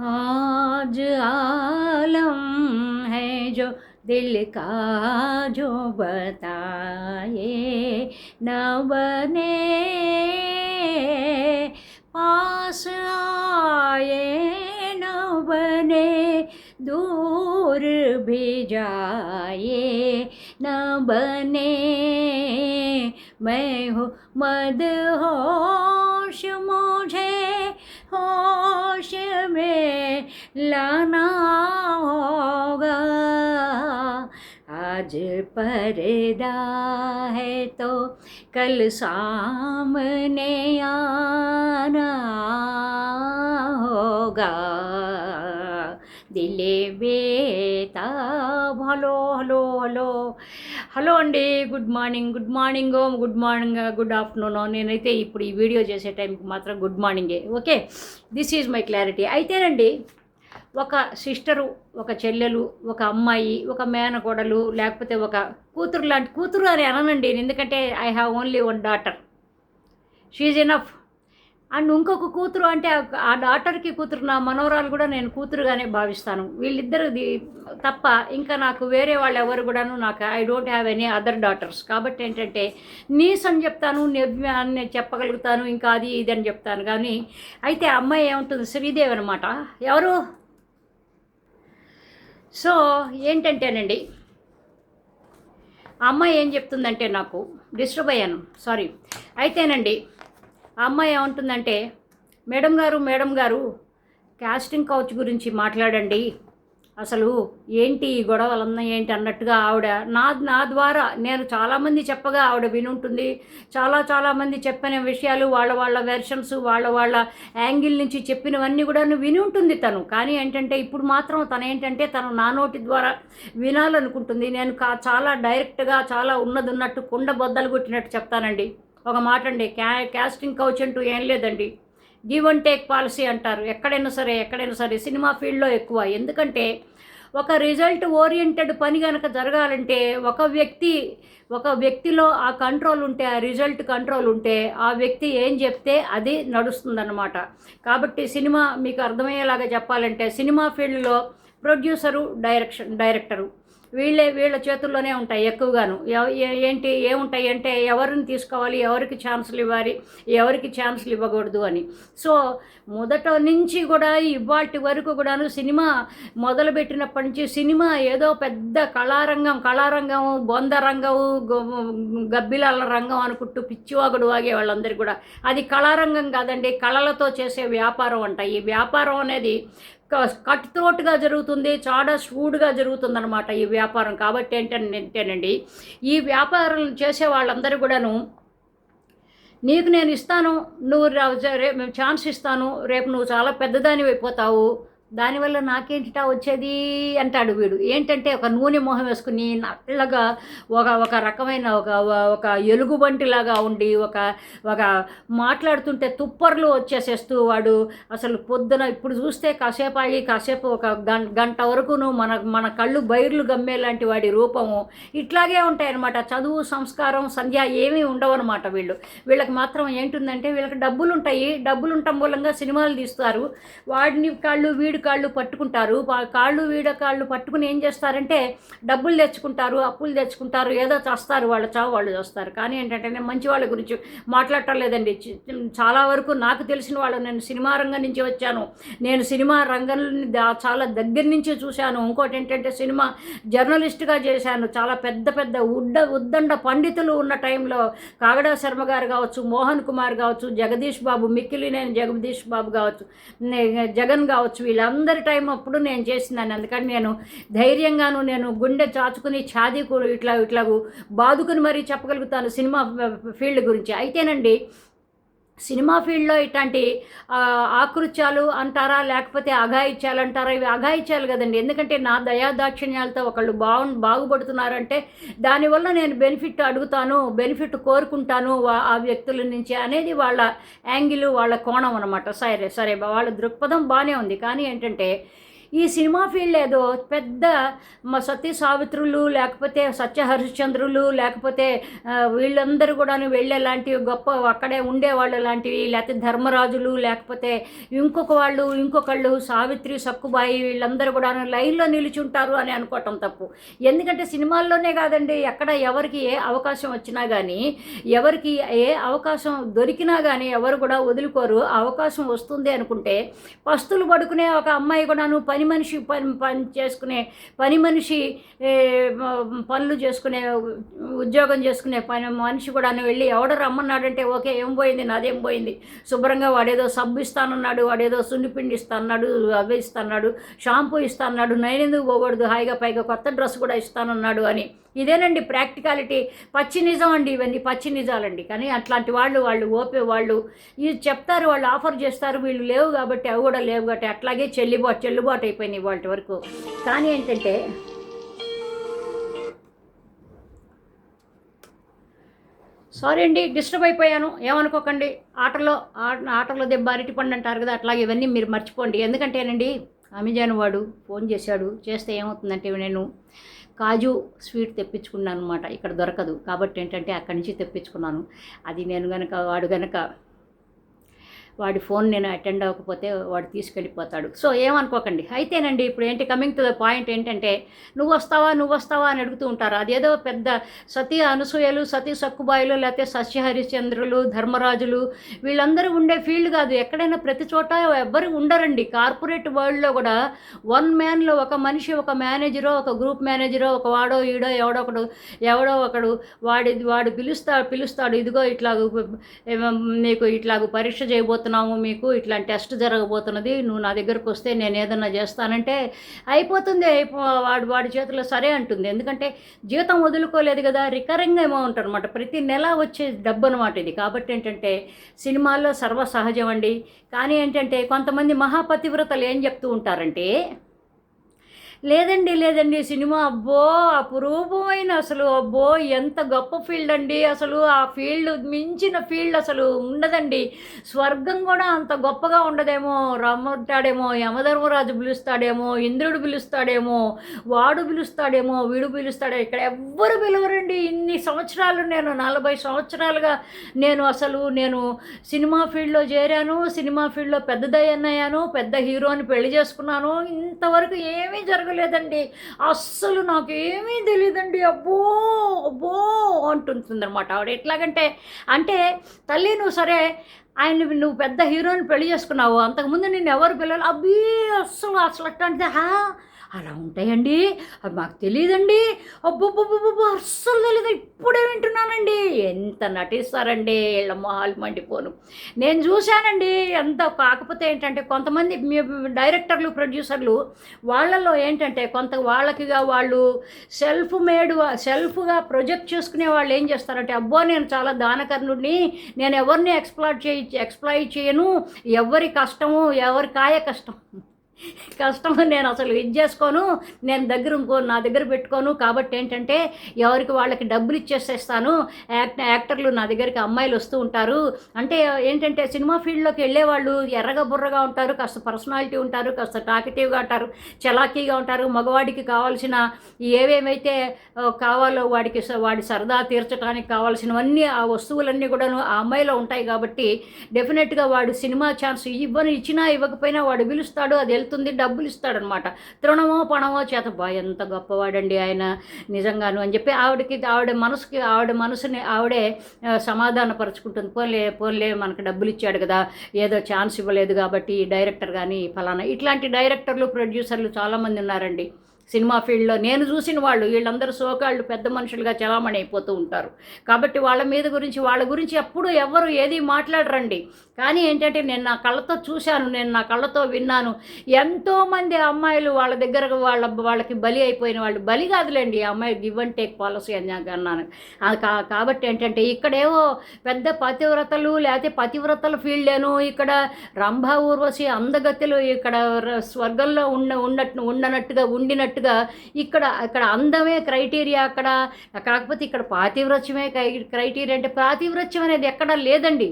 आज आलम है जो दिल का, जो बताए न बने। पास आए न बने, दूर भी जाए न बने। मैं हूँ मद होश मुझे होश में लाना होगा। आज पर्दा है तो कल सामने आना होगा। దిలే బేతా హలో హలో హలో. హలో అండి good morning good morning good morning good afternoon. నేనైతే ఇప్పుడు ఈ వీడియో చేసే టైంకి మాత్రం గుడ్ మార్నింగే. Okay this is my clarity. అయితేనండి ఒక సిస్టరు ఒక చెల్లెలు ఒక అమ్మాయి ఒక మేనకోడలు లేకపోతే ఒక కూతురు లాంటి కూతురు అని అననండి ఎందుకంటే I have only one daughter she's enough and ఇంకొక కూతురు అంటే ఆ- డాటర్కి కూతురు నా మనవరాలు కూడా నేను కూతురుగానే భావిస్తాను. వీళ్ళిద్దరిది తప్ప ఇంకా నాకు వేరే వాళ్ళు ఎవరు కూడాను నాకు I don't have any other daughters కాబట్టి ఏంటంటే నీస్ అని చెప్తాను అని చెప్పగలుగుతాను ఇంకా అది ఇది అని చెప్తాను. కానీ అయితే అమ్మాయి ఏముంటుంది? శ్రీదేవి అనమాట ఎవరు? సో ఏంటంటేనండి అమ్మాయి ఏం చెప్తుందంటే నాకు డిస్టర్బ్ అయ్యాను. సారీ అయితేనండి ఆ అమ్మాయి ఏమంటుందంటే మేడం గారు మేడం గారు క్యాస్టింగ్ కౌచ్ గురించి మాట్లాడండి. అసలు ఏంటి ఈ గొడవలన్నా ఏంటి? అన్నట్టుగా ఆవిడ నా నా ద్వారా నేను చాలామంది చెప్పగా ఆవిడ వినుంటుంది. చాలా చాలామంది చెప్పిన విషయాలు వాళ్ళ వాళ్ళ వెర్షన్స్ వాళ్ళ వాళ్ళ యాంగిల్ నుంచి చెప్పినవన్నీ కూడా విని ఉంటుంది తను. కానీ ఏంటంటే ఇప్పుడు మాత్రం తను ఏంటంటే తను నా నోటి ద్వారా వినాలనుకుంటుంది. నేను కా చాలా డైరెక్ట్గా చాలా ఉన్నది ఉన్నట్టు కుండ బొద్దలు కొట్టినట్టు చెప్తానండి. ఒక మాట అండి క్యా క్యాస్టింగ్ కౌచ్ అంటూ ఏం లేదండి. గివ్ అండ్ టేక్ పాలసీ అంటారు. ఎక్కడైనా సరే ఎక్కడైనా సరే సినిమా ఫీల్డ్లో ఎక్కువ. ఎందుకంటే ఒక రిజల్ట్ ఓరియంటెడ్ పని కనుక జరగాలంటే ఒక వ్యక్తి ఒక వ్యక్తిలో ఆ కంట్రోల్ ఉంటే ఆ రిజల్ట్ కంట్రోల్ ఉంటే ఆ వ్యక్తి ఏం చెప్తే అది నడుస్తుందన్నమాట. కాబట్టి సినిమా మీకు అర్థమయ్యేలాగా చెప్పాలంటే సినిమా ఫీల్డ్లో ప్రొడ్యూసరు డైరెక్షన్ డైరెక్టరు. వీళ్ళే వీళ్ళ చేతుల్లోనే ఉంటాయి ఎక్కువగాను. ఏంటి ఏముంటాయి అంటే ఎవరిని తీసుకోవాలి ఎవరికి ఛాన్సులు ఇవ్వాలి ఎవరికి ఛాన్సులు ఇవ్వకూడదు అని. సో మొదట నుంచి కూడా ఇవాటి వరకు కూడాను సినిమా మొదలుపెట్టినప్పటి నుంచి సినిమా ఏదో పెద్ద కళారంగం కళారంగం బొంద రంగం గబ్బిలాల రంగం అనుకుంటూ పిచ్చివాగుడు వాగే వాళ్ళందరికీ కూడా. అది కళారంగం కాదండి కళలతో చేసే వ్యాపారం అంట. ఈ వ్యాపారం అనేది కట్ త్రోట్గా జరుగుతుంది చాలా స్మూడ్గా జరుగుతుంది అనమాట ఈ వ్యాపారం. కాబట్టి ఏంటంటేనండి ఈ వ్యాపారం చేసే వాళ్ళందరూ కూడాను నీకు నేను ఇస్తాను నువ్వు మేము ఛాన్స్ ఇస్తాను రేపు నువ్వు చాలా పెద్దదాని అయిపోతావు దానివల్ల నాకేంటిటా వచ్చేది అంటాడు వీడు. ఏంటంటే ఒక నూనె మొహం వేసుకుని నల్లగా ఒక ఒక రకమైన ఒక ఒక ఎలుగుబంటిలాగా ఉండి ఒక ఒక మాట్లాడుతుంటే తుప్పర్లు వచ్చేసేస్తూ వాడు అసలు పొద్దున ఇప్పుడు చూస్తే కాసేపు ఆగి కాసేపు ఒక గంట వరకును మన మన కళ్ళు బైర్లు గమ్మేలాంటి వాడి రూపము. ఇట్లాగే ఉంటాయన్నమాట. చదువు సంస్కారం సంధ్య ఏమీ ఉండవన్నమాట వీళ్ళు. వీళ్ళకి మాత్రం ఏంటుందంటే వీళ్ళకి డబ్బులు ఉంటాయి డబ్బులు ఉండటం మూలంగా సినిమాలు తీస్తారు. వాడిని కాళ్ళు వీడు కాళ్ళు పట్టుకుంటారు కాళ్ళు వీడ కాళ్ళు పట్టుకుని ఏం చేస్తారంటే డబ్బులు తెచ్చుకుంటారు అప్పులు తెచ్చుకుంటారు ఏదో చేస్తారు వాళ్ళ చావు వాళ్ళు చేస్తారు. కానీ ఏంటంటే నేను మంచి వాళ్ళ గురించి మాట్లాడటం లేదండి. చాలా వరకు నాకు తెలిసిన వాళ్ళు నేను సినిమా రంగం నుంచి వచ్చాను. నేను సినిమా రంగంలో చాలా దగ్గర నుంచి చూశాను. ఇంకోటి ఏంటంటే సినిమా జర్నలిస్ట్గా చేశాను. చాలా పెద్ద పెద్ద ఉడ్డ ఉద్దండ పండితులు ఉన్న టైంలో కాగడా శర్మ గారు కావచ్చు మోహన్ కుమార్ కావచ్చు జగదీష్ బాబు మిక్కిలినేని జగదీష్ బాబు కావచ్చు జగన్ కావచ్చు వాళ్ళందరి టైం అప్పుడు నేను చేసినాను. అందుకని నేను ధైర్యంగాను నేను గుండె చాచుకుని ఛాదీ ఇట్లా ఇట్లా బాదుకుని మరీ చెప్పగలుగుతాను సినిమా ఫీల్డ్ గురించి. అయితేనండి సినిమా ఫీల్డ్లో ఇట్లాంటి ఆకృత్యాలు అంటారా? లేకపోతే అఘాయిత్యాలు అంటారా? ఇవి అఘాయిత్యాలు కదండి. ఎందుకంటే నా దయాదాక్షిణ్యాలతో ఒకళ్ళు బాగు బాగుపడుతున్నారంటే దానివల్ల నేను బెనిఫిట్ అడుగుతాను బెనిఫిట్ కోరుకుంటాను ఆ వ్యక్తుల నుంచి అనేది వాళ్ళ యాంగిల్ వాళ్ళ కోణం అనమాట సరే సరే వాళ్ళ దృక్పథం బాగానే ఉంది. కానీ ఏంటంటే ఈ సినిమా ఫీల్డ్ ఏదో పెద్ద మా సతీ సావిత్రులు లేకపోతే సత్య హరిశ్చంద్రులు లేకపోతే వీళ్ళందరూ కూడా వెళ్ళే లాంటివి గొప్ప అక్కడే ఉండేవాళ్ళు లాంటివి లేకపోతే ధర్మరాజులు లేకపోతే ఇంకొక వాళ్ళు ఇంకొకళ్ళు సావిత్రి సక్కుబాయి వీళ్ళందరూ కూడా లైన్లో నిలుచుంటారు అని అనుకోవటం తప్పు. ఎందుకంటే సినిమాల్లోనే కాదండి ఎక్కడ ఎవరికి ఏ అవకాశం వచ్చినా కానీ ఎవరికి ఏ అవకాశం దొరికినా కానీ ఎవరు కూడా వదులుకోరు అవకాశం వస్తుంది అనుకుంటే పస్తులు పడుకునే ఒక అమ్మాయి కూడాను పని మనిషి పని పని చేసుకునే పని మనిషి పనులు చేసుకునే ఉద్యోగం చేసుకునే పని మనిషి కూడా వెళ్ళి ఎవడ రమ్మన్నాడంటే ఓకే ఏం పోయింది నాదేం పోయింది? శుభ్రంగా వాడేదో సబ్బు ఇస్తానన్నాడు వాడేదో సున్నిపిండి ఇస్తాన్నాడు అవి ఇస్తాన్నాడు షాంపూ ఇస్తాన్నాడు నేనెందుకు పోకూడదు హాయిగా పైగా కొత్త డ్రెస్ కూడా ఇస్తానన్నాడు అని. ఇదేనండి ప్రాక్టికాలిటీ. పచ్చి నిజం అండి ఇవన్నీ పచ్చి నిజాలండి. కానీ అట్లాంటి వాళ్ళు వాళ్ళు ఓపే వాళ్ళు ఇది చెప్తారు వాళ్ళు ఆఫర్ చేస్తారు వీళ్ళు లేవు కాబట్టి అవి కూడా లేవు కాబట్టి అట్లాగే చెల్లిబాటు చెల్లుబాటు అయిపోయినాయి వాటి వరకు. కానీ ఏంటంటే సారీ అండి డిస్టర్బ్ అయిపోయాను. ఏమనుకోకండి. ఆటలో ఆట ఆటలో దెబ్బ అరటి పండు అంటారు కదా అట్లాగే ఇవన్నీ మీరు మర్చిపోండి. ఎందుకంటేనండి అమెజాన్ వాడు ఫోన్ చేశాడు చేస్తే ఏమవుతుందంటే నేను కాజు స్వీట్ తెప్పించుకున్నాను అనమాట ఇక్కడ దొరకదు. కాబట్టి ఏంటంటే అక్కడి నుంచి తెప్పించుకున్నాను. అది నేను కనుక వాడు కనుక వాడి ఫోన్ నేను అటెండ్ అవ్వకపోతే వాడు తీసుకెళ్ళిపోతాడు. సో ఏమనుకోకండి. అయితేనండి ఇప్పుడు ఏంటి కమింగ్ టు ద పాయింట్ ఏంటంటే నువ్వు వస్తావా నువ్వు వస్తావా అని అడుగుతూ ఉంటారు. అదేదో పెద్ద సతీ అనసూయలు సతీ సక్కుబాయిలు లేకపోతే సస్య హరిశ్చంద్రులు ధర్మరాజులు వీళ్ళందరూ ఉండే ఫీల్డ్ కాదు. ఎక్కడైనా ప్రతి చోట ఎవ్వరు ఉండరండి. కార్పొరేట్ వరల్డ్లో కూడా వన్ మ్యాన్లో ఒక మనిషి ఒక మేనేజరో ఒక గ్రూప్ మేనేజరో ఒక వాడో ఈడో ఎవడో ఒకడు ఎవడో ఒకడు వాడి వాడు పిలుస్తా పిలుస్తాడు. ఇదిగో ఇట్లాగ నీకు ఇట్లాగ పరీక్ష చేయబోతున్నాము మీకు ఇట్లాంటి టెస్ట్ జరగబోతున్నది. నువ్వు నా దగ్గరకు వస్తే నేను ఏదన్నా చేస్తానంటే అయిపోతుంది. అయిపో వాడు వాడి చేతిలో సరే అంటుంది. ఎందుకంటే జీతం వదులుకోలేదు కదా రికరింగ్ అమౌంట్ అనమాట ప్రతి నెల వచ్చే డబ్బు అనమాట ఇది. కాబట్టి ఏంటంటే సినిమాల్లో సర్వసహజం అండి. కానీ ఏంటంటే కొంతమంది మహాపతివ్రతలు ఏం చెప్తూ ఉంటారంటే లేదండి లేదండి. సినిమా అబ్బో అపురూపమైన అసలు అబ్బో ఎంత గొప్ప ఫీల్డ్ అండి. అసలు ఆ ఫీల్డ్ మించిన ఫీల్డ్ అసలు ఉండదండి. స్వర్గం కూడా అంత గొప్పగా ఉండదేమో. రమ్మంటాడేమో యమధర్మరాజు పిలుస్తాడేమో ఇంద్రుడు పిలుస్తాడేమో వాడు పిలుస్తాడేమో వీడు పిలుస్తాడే ఇక్కడ ఎవ్వరు పిలవరండి. ఇన్ని సంవత్సరాలు నేను నలభై సంవత్సరాలుగా నేను అసలు నేను సినిమా ఫీల్డ్లో చేరాను. సినిమా ఫీల్డ్లో పెద్దదయ్యన్నయ్యాను పెద్ద హీరోని పెళ్ళి చేసుకున్నాను. ఇంతవరకు ఏమీ లేదండి అస్సలు నాకు ఏమీ తెలియదండి అబ్బో అబ్బో అంటుంటుందన్నమాట ఆవిడ. ఎట్లాగంటే అంటే తల్లి నువ్వు సరే ఆయన నువ్వు పెద్ద హీరోని పెళ్ళి చేసుకున్నావు. అంతకుముందు నేను ఎవరు పిల్లలు అబ్బీ అస్సలు అసలు అట్లాంటిది. హా? అలా ఉంటాయండి? అది మాకు తెలియదండి అబ్బబ్బబ్బబ్బ అస్సలు తెలియదు ఇప్పుడే వింటున్నానండి. ఎంత నటిస్తారండి వీళ్ళ మొహాలు మండిపోను. నేను చూశానండి. ఎంత కాకపోతే ఏంటంటే కొంతమంది మీ డైరెక్టర్లు ప్రొడ్యూసర్లు వాళ్ళల్లో ఏంటంటే కొంత వాళ్ళకిగా వాళ్ళు సెల్ఫ్ మేడ్ సెల్ఫ్గా ప్రొజెక్ట్ చేసుకునే వాళ్ళు ఏం చేస్తారంటే అబ్బో నేను చాలా దానకర్ణుడిని. నేను ఎవరిని ఎక్స్ప్లాయిట్ చేయ ఎక్స్ప్లాయిట్ చేయను. ఎవరి కష్టము ఎవరి కాయ కష్టం. కష్టం నేను అసలు ఇది చేసుకోను నేను దగ్గర ఇంకో నా దగ్గర పెట్టుకోను. కాబట్టి ఏంటంటే ఎవరికి వాళ్ళకి డబ్బులు ఇచ్చేసేస్తాను. యాక్ట్ యాక్టర్లు నా దగ్గరికి అమ్మాయిలు వస్తూ ఉంటారు. అంటే ఏంటంటే సినిమా ఫీల్డ్లోకి వెళ్ళేవాళ్ళు ఎర్రగా బుర్రగా ఉంటారు కాస్త పర్సనాలిటీ ఉంటారు కాస్త టాకిటివ్గా ఉంటారు చలాకీగా ఉంటారు. మగవాడికి కావాల్సిన ఏవేమైతే కావాలో వాడికి వాడి సరదా తీర్చడానికి కావాల్సినవన్నీ ఆ వస్తువులన్నీ కూడాను ఆ అమ్మాయిలో ఉంటాయి. కాబట్టి డెఫినెట్గా వాడు సినిమా ఛాన్స్ ఇవ్వని ఇచ్చినా ఇవ్వకపోయినా వాడు పిలుస్తాడు అది వెళ్తుంది డబ్బులు ఇస్తాడనమాట తృణమో పణమో చేత బా ఎంత గొప్పవాడండి ఆయన నిజంగాను అని చెప్పి ఆవిడకి ఆవిడ మనసుకి ఆవిడ మనసుని ఆవిడే సమాధానపరచుకుంటుంది సమాధానపరుచుకుంటుంది. పోన్లే పోన్లే మనకు డబ్బులు ఇచ్చాడు కదా ఏదో ఛాన్స్ ఇవ్వలేదు కాబట్టి డైరెక్టర్ కానీ ఫలానా ఇట్లాంటి డైరెక్టర్లు ప్రొడ్యూసర్లు చాలామంది ఉన్నారండి. సినిమా ఫీల్డ్లో నేను చూసిన వాళ్ళు వీళ్ళందరూ సోకాళ్ళు పెద్ద మనుషులుగా చలామణి అయిపోతూ ఉంటారు. కాబట్టి వాళ్ళ మీద గురించి వాళ్ళ గురించి ఎప్పుడు ఎవరు ఏది మాట్లాడరండి. కానీ ఏంటంటే నేను నా కళ్ళతో చూశాను నేను నా కళ్ళతో విన్నాను. ఎంతోమంది అమ్మాయిలు వాళ్ళ దగ్గర వాళ్ళ వాళ్ళకి బలి అయిపోయిన వాళ్ళు. బలి కాదులేండి ఈ అమ్మాయి గివ్ అండ్ టేక్ పాలసీ అని నాకు అన్నాను. కా కాబట్టి ఏంటంటే ఇక్కడేవో పెద్ద పతివ్రతలు లేకపోతే పతివ్రతల ఫీల్డేను ఇక్కడ రంభ ఊర్వశి అందగతిలో ఇక్కడ స్వర్గంలో ఉన్న ఉన్నట్టు ఉండనట్టుగా అన్నట్టుగా ఇక్కడ ఇక్కడ అందమే క్రైటీరియా అక్కడ కాకపోతే ఇక్కడ పాతివ్రత్యమే క్రైటీరియా అంటే పాతివ్రత్యం అనేది ఎక్కడ లేదండి.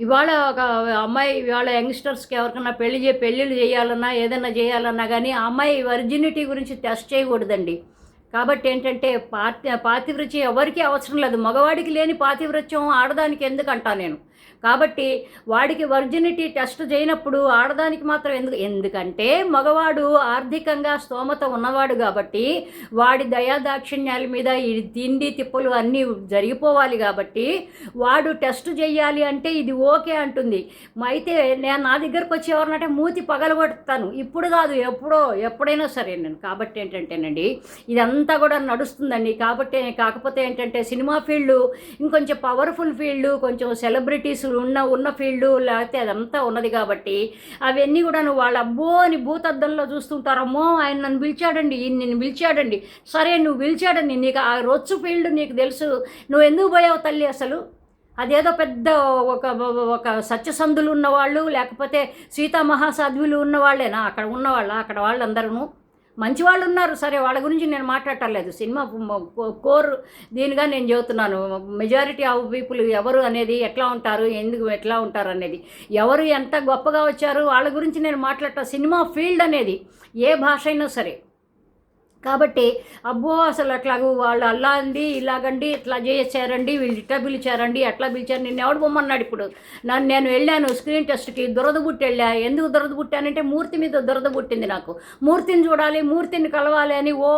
ఇవాళ ఒక అమ్మాయి ఇవాళ యంగ్స్టర్స్కి ఎవరికైనా పెళ్ళి చే పెళ్ళిళ్ళు చేయాలన్నా ఏదైనా చేయాలన్నా కానీ ఆ అమ్మాయి వర్జినిటీ గురించి టెస్ట్ చేయకూడదండి. కాబట్టి ఏంటంటే పాతి పాతివృత్యం ఎవరికీ అవసరం లేదు. మగవాడికి లేని పాతివృత్యం ఆడదానికి ఎందుకంటా నేను? కాబట్టి వాడికి వర్జినిటీ టెస్ట్ చేయనప్పుడు ఆడదానికి మాత్రం ఎందుకు ఎందుకంటే మగవాడు ఆర్థికంగా స్తోమత ఉన్నవాడు కాబట్టి వాడి దయాదాక్షిణ్యాల మీద ఈ తిండి తిప్పలు అన్నీ జరిగిపోవాలి కాబట్టి వాడు టెస్ట్ చేయాలి అంటే ఇది ఓకే అంటుంది. అయితే నేను నా దగ్గరకు వచ్చి ఎవరినంటే మూతి పగలగొడతాను. ఇప్పుడు కాదు ఎప్పుడో ఎప్పుడైనా సరే నేను. కాబట్టి ఏంటంటేనండి ఇదంతా కూడా నడుస్తుందండి. కాబట్టి కాకపోతే ఏంటంటే సినిమా ఫీల్డ్ ఇంకొంచెం పవర్ఫుల్ ఫీల్డ్ కొంచెం సెలబ్రిటీస్ ఉన్న ఉన్న ఫీల్డ్ లేకపోతే అదంతా ఉన్నది కాబట్టి అవన్నీ కూడా నువ్వు వాళ్ళ అబ్బో అని భూతద్దంలో చూస్తుంటారు అమ్మో ఆయన నన్ను పిలిచాడండి ఈయన నిన్ను పిలిచాడండి. సరే నువ్వు పిలిచాడండి నీకు ఆ రొచ్చు ఫీల్డ్ నీకు తెలుసు. నువ్వు ఎందుకు పోయావు తల్లి అసలు? అదేదో పెద్ద ఒక ఒక సత్యసంధులు ఉన్నవాళ్ళు లేకపోతే సీతామహాసాధ్వులు ఉన్నవాళ్ళేనా? అక్కడ ఉన్నవాళ్ళ అక్కడ వాళ్ళందరూ మంచి వాళ్ళు ఉన్నారు సరే వాళ్ళ గురించి నేను మాట్లాడటలేదు. సినిమా కోర్ దీనిగా నేను చెబుతున్నాను. మెజారిటీ ఆఫ్ పీపుల్ ఎవరు అనేది ఎట్లా ఉంటారు? ఎందుకు ఎట్లా ఉంటారు అనేది. ఎవరు ఎంత గొప్పగా వచ్చారు? వాళ్ళ గురించి నేను మాట్లాడటం సినిమా ఫీల్డ్ అనేది ఏ భాష అయినా సరే. కాబట్టి అబ్బో అసలు అట్లాగూ వాళ్ళు అల్లా అండి ఇలాగండి ఇట్లా చేసారండి వీళ్ళు ఇట్లా పిలిచారండి అట్లా పిలిచారు నిన్న ఎవడు బొమ్మన్నాడు ఇప్పుడు? నన్ను నేను వెళ్ళాను స్క్రీన్ టెస్ట్కి దురద బుట్టి వెళ్ళా ఎందుకు దురద పుట్టానంటే మూర్తి మీద దురద పుట్టింది నాకు. మూర్తిని చూడాలి మూర్తిని కలవాలి అని ఓ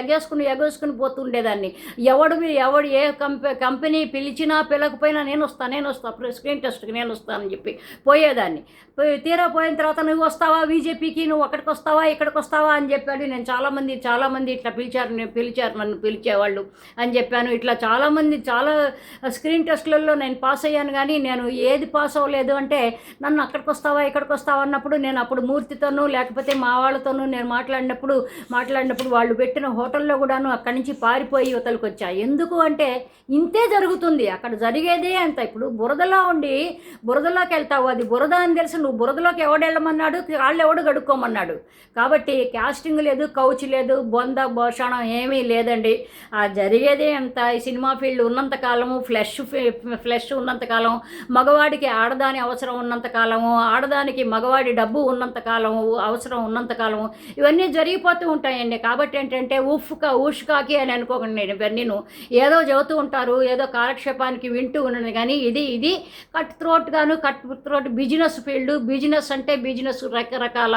ఎగేసుకుని ఎగేసుకుని పోతుండేదాన్ని. ఎవడు ఎవడు ఏ కంపె కంపెనీ పిలిచినా పిలకపోయినా నేను వస్తాను నేను వస్తాను స్క్రీన్ టెస్ట్కి నేను వస్తానని చెప్పి పోయేదాన్ని. తీరా పోయిన తర్వాత నువ్వు వస్తావా? బీజేపీకి నువ్వు అక్కడికి వస్తావా? ఇక్కడికి వస్తావా? అని చెప్పాడు. నేను చాలామంది చాలా చాలామంది ఇట్లా పిలిచారు నేను పిలిచారు నన్ను పిలిచేవాళ్ళు అని చెప్పాను. ఇట్లా చాలామంది చాలా స్క్రీన్ టెస్ట్లలో నేను పాస్ అయ్యాను కానీ నేను ఏది పాస్ అవ్వలేదు అంటే నన్ను అక్కడికి వస్తావా ఇక్కడికి వస్తావా అన్నప్పుడు నేను అప్పుడు మూర్తితోనూ లేకపోతే మా వాళ్ళతోనూ నేను మాట్లాడినప్పుడు మాట్లాడినప్పుడు వాళ్ళు పెట్టిన హోటల్లో కూడాను అక్కడి నుంచి పారిపోయి యువతలకు వచ్చా. ఎందుకు అంటే ఇంతే జరుగుతుంది. అక్కడ జరిగేదే అంత. ఇప్పుడు బురదలో ఉండి బురదలోకి వెళ్తావు. అది బురద అని తెలిసి నువ్వు బురదలోకి ఎవడు వెళ్ళమన్నాడు? కాళ్ళు ఎవడు గడుక్కోమన్నాడు? కాబట్టి కాస్టింగ్ లేదు కౌచ్ లేదు బొంద భోషణం ఏమీ లేదండి. ఆ జరిగేదే అంత ఈ సినిమా ఫీల్డ్ ఉన్నంత కాలము ఫ్లెష్ ఫ్లెష్ ఉన్నంత కాలం మగవాడికి ఆడదాని అవసరం ఉన్నంత కాలము ఆడదానికి మగవాడి డబ్బు ఉన్నంత కాలము అవసరం ఉన్నంత కాలము ఇవన్నీ జరిగిపోతూ ఉంటాయండి. కాబట్టి ఏంటంటే ఉఫ్కా ఊష్కాకి అని అనుకోకండి ఇవన్నీ ఏదో చెబుతూ ఉంటారు ఏదో కాలక్షేపానికి వింటూ ఉన్నది కానీ ఇది ఇది కట్ త్రోట్ గాను cut throat business field business అంటే బిజినెస్ రకరకాల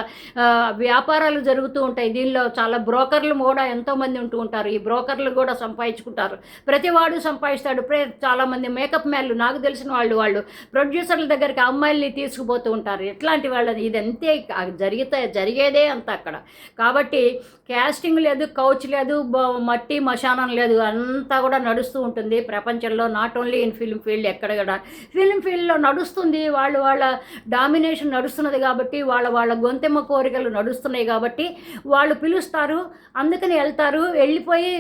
వ్యాపారాలు జరుగుతూ ఉంటాయి. దీనిలో చాలా బ్రోకర్లు కూడా ఎంతోమంది ఉంటూ ఉంటారు. ఈ బ్రోకర్లు కూడా సంపాదించుకుంటారు. ప్రతివాడు సంపాదిస్తాడు. చాలామంది మేకప్ మ్యాన్లు నాకు తెలిసిన వాళ్ళు వాళ్ళు ప్రొడ్యూసర్ల దగ్గరికి అమ్మాయిల్ని తీసుకుపోతూ ఉంటారు. ఎట్లాంటి వాళ్ళని ఇదంతే జరిగితే జరిగేదే అంత అక్కడ. కాబట్టి క్యాస్టింగ్ లేదు కౌచ్ లేదు మట్టి మశానం లేదు అంతా కూడా నడుస్తూ ఉంటుంది. ప్రపంచంలో not only in film field ఎక్కడ కూడా. ఫిల్మ్ ఫీల్డ్లో నడుస్తుంది. వాళ్ళు వాళ్ళ డామినేషన్ నడుస్తున్నది కాబట్టి వాళ్ళ వాళ్ళ గొంతెమ్మ కోరికలు నడుస్తున్నాయి కాబట్టి వాళ్ళు పిలుస్తారు. అందుకని వెళ్తారు. వెళ్ళిపోయి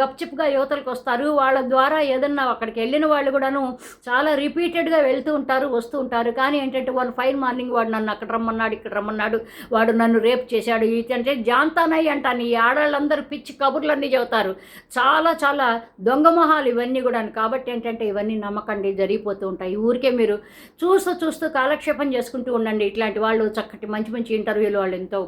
గప్చిప్గా యువతలకు వస్తారు. వాళ్ళ ద్వారా ఏదన్నా అక్కడికి వెళ్ళిన వాళ్ళు కూడాను చాలా రిపీటెడ్గా వెళ్తూ ఉంటారు వస్తూ ఉంటారు. కానీ ఏంటంటే వాళ్ళు ఫైన్ మార్నింగ్ వాడు నన్ను అక్కడ రమ్మన్నాడు ఇక్కడ రమ్మన్నాడు. వాడు నన్ను రేప్ చేశాడు. అంటే జాంతానయ్య అంటాను. ఈ ఆడాళ్ళందరూ పిచ్చి కబుర్లన్నీ చెబుతారు. చాలా చాలా దొంగ మొహాలు ఇవన్నీ కూడా కాబట్టి ఏంటంటే ఇవన్నీ నమ్మకండి జరిగిపోతూ ఉంటాయి. ఊరికే మీరు చూస్తూ చూస్తూ కాలక్షేపం చేసుకుంటూ ఉండండి. ఇట్లాంటి వాళ్ళు చక్కటి మంచి మంచి ఇంటర్వ్యూలు వాళ్ళు ఎంతో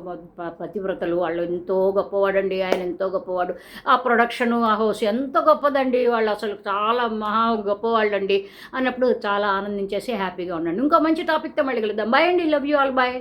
పతివ్రతలు వాళ్ళు ఎంతో గొప్పవాడు గొప్పవాడండి ఆయన ఎంతో గొప్పవాడు. ఆ ప్రొడక్షను ఆ హౌస్ ఎంత గొప్పదండి. వాళ్ళు అసలు చాలా మహా గొప్పవాళ్ళండి. అన్నప్పుడు చాలా ఆనందించేసి హ్యాపీగా ఉండండి. ఇంకో మంచి టాపిక్తో మళ్ళీ కలుద్దాం. బాయ్ అండి. Love you all bye